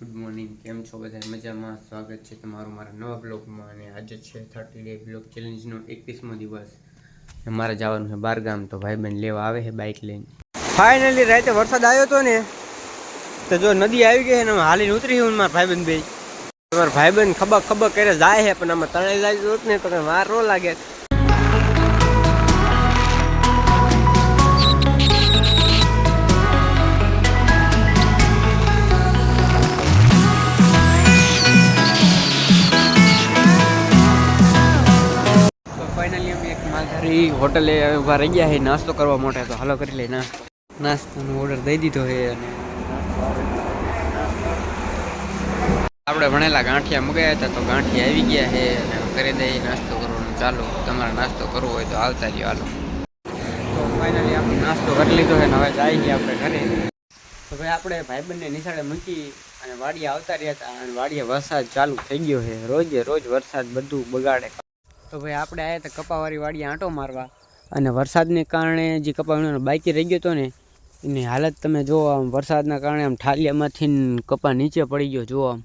કેમ છો બધા? મજામાં? સ્વાગત છે તમારું મારા નવા બ્લોગમાં અને આજે છે થર્ટી ડે બ્લોગ ચેલેન્જનો એકવીસમો દિવસ. મારે જવાનું છે બારગામ તો ભાઈ બહેન લેવા આવે છે બાઇક લઈને. ફાઇનલી રાતે વરસાદ આવ્યો હતો ને, તો જો નદી આવી ગઈ છે ને હાલીને ઉતરી હું મારા ભાઈબંધ બે. મારા ભાઈબંધ ખબર ખબર કરે, જાય છે, પણ આમાં તણાઈ જાય ને, તો વાર રો લાગે. ફાઇનલી અમે એક માલધારી હોટલે ઊભા રહી ગયા છે નાસ્તો કરવા માટે, તો હાલો કરી લઈ નાસ્તો. નાસ્તાનો ઓર્ડર દઈ દીધો છે અને આપણે ભણેલા ગાંઠિયા મગાવ્યા હતા, તો ગાંઠિયા આવી ગયા છે અને કરી દઈ નાસ્તો કરવાનું. ચાલો, તમારે નાસ્તો કરવો હોય તો આવતા રહ્યો હાલો. તો ફાઇનલી આપણે નાસ્તો કરી લીધો છે અને હવે જાય ગયા આપણે ઘરે. તો ભાઈ, આપણે ભાઈબંધને નિશાળે મૂકી અને વાડીએ આવતા રહ્યા હતા અને વાડીએ વરસાદ ચાલુ થઈ ગયો છે રોજે રોજ વરસાદ બધું બગાડે. તો ભાઈ આપણે આવ્યા હતા કપાવાળી વાડીએ આંટો મારવા. અને વરસાદને કારણે જે કપાવીનો બાકી રહી ગયો હતો ને, એની હાલત તમે જુઓ આમ વરસાદના કારણે આમ ઠાલિયામાંથી કપા નીચે પડી ગયો જુઓ આમ.